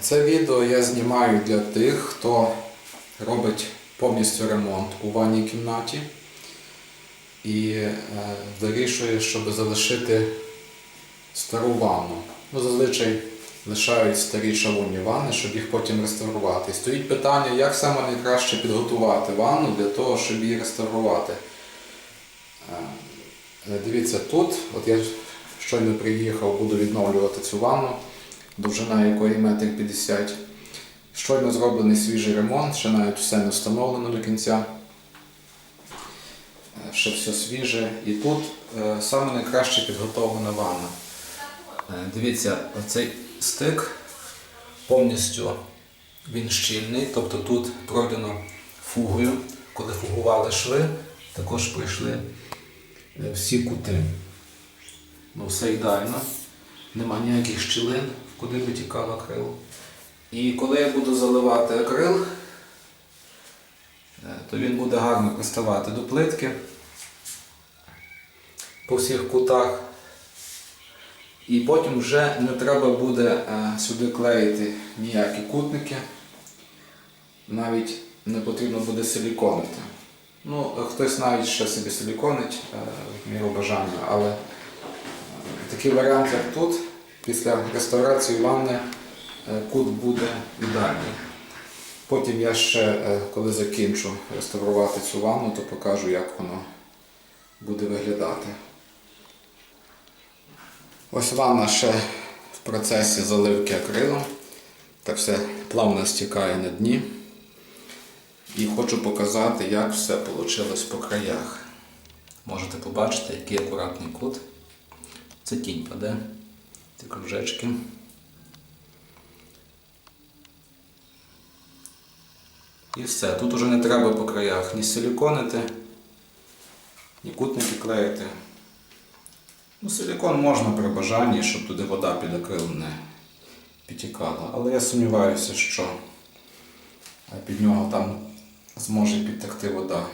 Це відео я знімаю для тих, хто робить повністю ремонт у ванній кімнаті і е, вирішує, щоб залишити стару ванну. Ну, зазвичай лишають старі шалунні ванни, щоб їх потім реставрувати. Стоїть питання, як саме найкраще підготувати ванну для того, щоб її реставрувати. Е, Дивіться, тут, от я щойно приїхав, буду відновлювати цю ванну, довжина якої метр 50. Щойно зроблений свіжий ремонт, ще навіть все не встановлено до кінця. Е, Ще все свіже. І тут е, саме найкраще підготовлена ванна. Е, Дивіться, оцей стик повністю він щільний, тобто тут пройдено фугою. Коли фугували шви, також пройшли е, всі кути. Ну, все ідеально. Нема ніяких щілин, куди би тікало акрил. І коли я буду заливати акрил, е, то він буде гарно приставати до плитки по всіх кутах. І потім вже не треба буде е, сюди клеїти ніякі кутники. Навіть не потрібно буде силіконити. Ну, хтось навіть ще собі силіконить е, міру бажання, але такий варіант, як тут, після реставрації ванни е, кут буде ідеальний. Потім я ще, е, коли закінчу реставрувати цю ванну, то покажу, як воно буде виглядати. Ось ванна ще в процесі заливки акрилом. Так все плавно стікає на дні. І хочу показати, як все вийшло по краях. Можете побачити, який акуратний кут. Це тінь паде. Ці кружечки. І все. Тут уже не треба по краях ні силіконити, ні кутники клеїти. Ну, силікон можна при бажанні, щоб туди вода під акрилом не підтікала. Але я сумніваюся, що під нього там зможе підтекти вода.